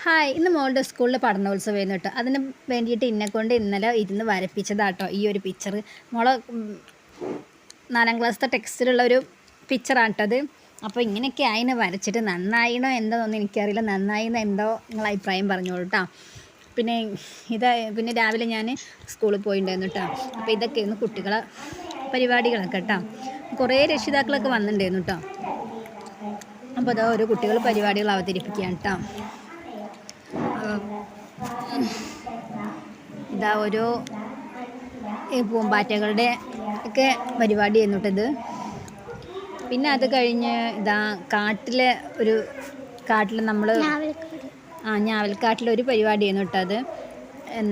Hi ഇന്ന് മോളുടെ സ്കൂളിൽ പഠനോത്സവമായിരുന്നു കേട്ടോ. അതിന് വേണ്ടിയിട്ട് ഇന്നെ കൊണ്ട് ഇന്നലെ ഇരുന്ന് വരപ്പിച്ചതാട്ടോ ഈ ഒരു പിക്ചർ മോളെ നാലാം ക്ലാസ്സത്തെ ടെക്സ്റ്റിലുള്ള ഒരു പിക്ചറാണ് കേട്ടോ അത് അപ്പോൾ ഇങ്ങനെയൊക്കെ ആയിനെ വരച്ചിട്ട് നന്നായിനോ ഒന്നും എനിക്കറിയില്ല. നന്നായിന്ന് എന്തോ നിങ്ങൾ അഭിപ്രായം പറഞ്ഞോളൂ കേട്ടോ പിന്നെ ഇത് പിന്നെ രാവിലെ ഞാൻ സ്കൂളിൽ പോയിട്ടുണ്ടായിരുന്നു കേട്ടോ അപ്പോൾ ഇതൊക്കെയായിരുന്നു കുട്ടികളെ പരിപാടികളൊക്കെ കേട്ടോ കുറേ രക്ഷിതാക്കളൊക്കെ വന്നിട്ടുണ്ടായിരുന്നു കേട്ടോ അപ്പോൾ അതോ ഒരു കുട്ടികൾ പരിപാടികൾ അവതരിപ്പിക്കുകയാണ് കേട്ടോ ഇതാ ഒരു പൂമ്പാറ്റകളുടെ ഒക്കെ പരിപാടി എന്നിട്ടത് പിന്നെ അത് കഴിഞ്ഞ് ഇതാ കാട്ടിലെ ഒരു കാട്ടിൽ നമ്മൾ ആ ഞാവൽക്കാട്ടിലൊരു പരിപാടി കേട്ടോ അത്.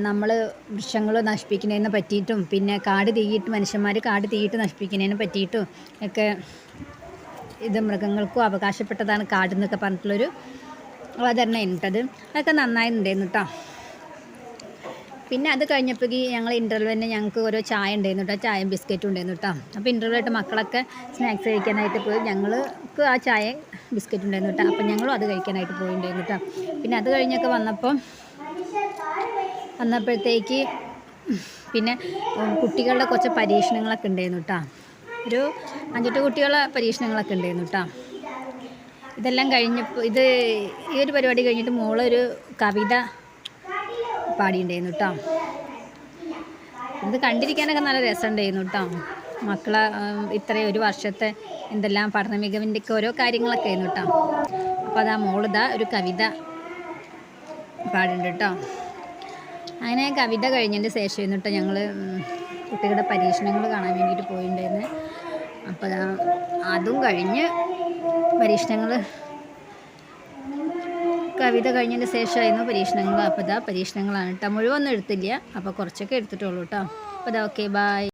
നമ്മൾ വൃക്ഷങ്ങൾ നശിപ്പിക്കുന്നതിനെ പറ്റിയിട്ടും പിന്നെ കാട് തീയിട്ട് മനുഷ്യന്മാർ കാട് തീയിട്ട് നശിപ്പിക്കുന്നതിനെ പറ്റിയിട്ടും ഒക്കെ ഇത് മൃഗങ്ങൾക്കും അവകാശപ്പെട്ടതാണ് കാട് എന്നൊക്കെ പറഞ്ഞിട്ടുള്ളൊരു അവതരണം ഇട്ടത്. അതൊക്കെ നന്നായി ഉണ്ടായിരുന്നു കേട്ടോ പിന്നെ അത് കഴിഞ്ഞപ്പോഴേക്ക് ഞങ്ങൾ ഇന്റർവെല്ലിന് ഞങ്ങൾക്ക് ഓരോ ചായ ഉണ്ടായിരുന്നു കേട്ടോ ചായയും ബിസ്ക്കറ്റും ഉണ്ടായിരുന്നു കേട്ടോ അപ്പോൾ ഇന്റർവ്യൂ ആയിട്ട് മക്കളൊക്കെ സ്നാക്സ് കഴിക്കാനായിട്ട് പോയി. ഞങ്ങൾക്ക് ആ ചായ ബിസ്ക്കറ്റ് ഉണ്ടായിരുന്നു കേട്ടോ അപ്പോൾ ഞങ്ങളും അത് കഴിക്കാനായിട്ട് പോയിട്ടുണ്ടായിരുന്നു കേട്ടോ പിന്നെ അത് കഴിഞ്ഞൊക്കെ വന്നപ്പോൾ വന്നപ്പോഴത്തേക്ക് പിന്നെ കുട്ടികളുടെ കുറച്ച് പരീക്ഷണങ്ങളൊക്കെ ഉണ്ടായിരുന്നു കേട്ടോ ഒരു അഞ്ചെട്ട് കുട്ടികളെ പരീക്ഷണങ്ങളൊക്കെ ഉണ്ടായിരുന്നു കേട്ടോ ഇതെല്ലാം കഴിഞ്ഞപ്പോൾ ഇത് ഈ ഒരു പരിപാടി കഴിഞ്ഞിട്ട് മോളൊരു കവിത പാടിയിട്ടുണ്ടായിരുന്നു കേട്ടോ ഇത് കണ്ടിരിക്കാനൊക്കെ നല്ല രസമുണ്ടായിരുന്നു കേട്ടോ മക്കളെ ഇത്രയും ഒരു വർഷത്തെ എന്തെല്ലാം പഠന മികവിന്റെ ഒക്കെ ഓരോ കാര്യങ്ങളൊക്കെ ആയിരുന്നു കേട്ടോ അപ്പോൾ അതാ മോളിതാ ഒരു കവിത പാടുന്നുണ്ട് കേട്ടോ അങ്ങനെ കവിത കഴിഞ്ഞതിന്റെ ശേഷം എന്നിട്ട് ഞങ്ങൾ കുട്ടികളുടെ പരീക്ഷണങ്ങൾ കാണാൻ വേണ്ടിയിട്ട് പോയിട്ടുണ്ടായിരുന്നു അപ്പോൾ അതും കഴിഞ്ഞ് പരീക്ഷണങ്ങൾ കവിത കഴിഞ്ഞതിന് ശേഷമായിരുന്നു പരീക്ഷണങ്ങൾ അപ്പോൾ ഇതാ പരീക്ഷണങ്ങളാണ് കേട്ടോ മുഴുവൊന്നും എടുത്തില്ല. അപ്പോൾ കുറച്ചൊക്കെ എടുത്തിട്ടുള്ളൂ കേട്ടോ അപ്പോൾ ഇതാ ഓക്കെ ബായ്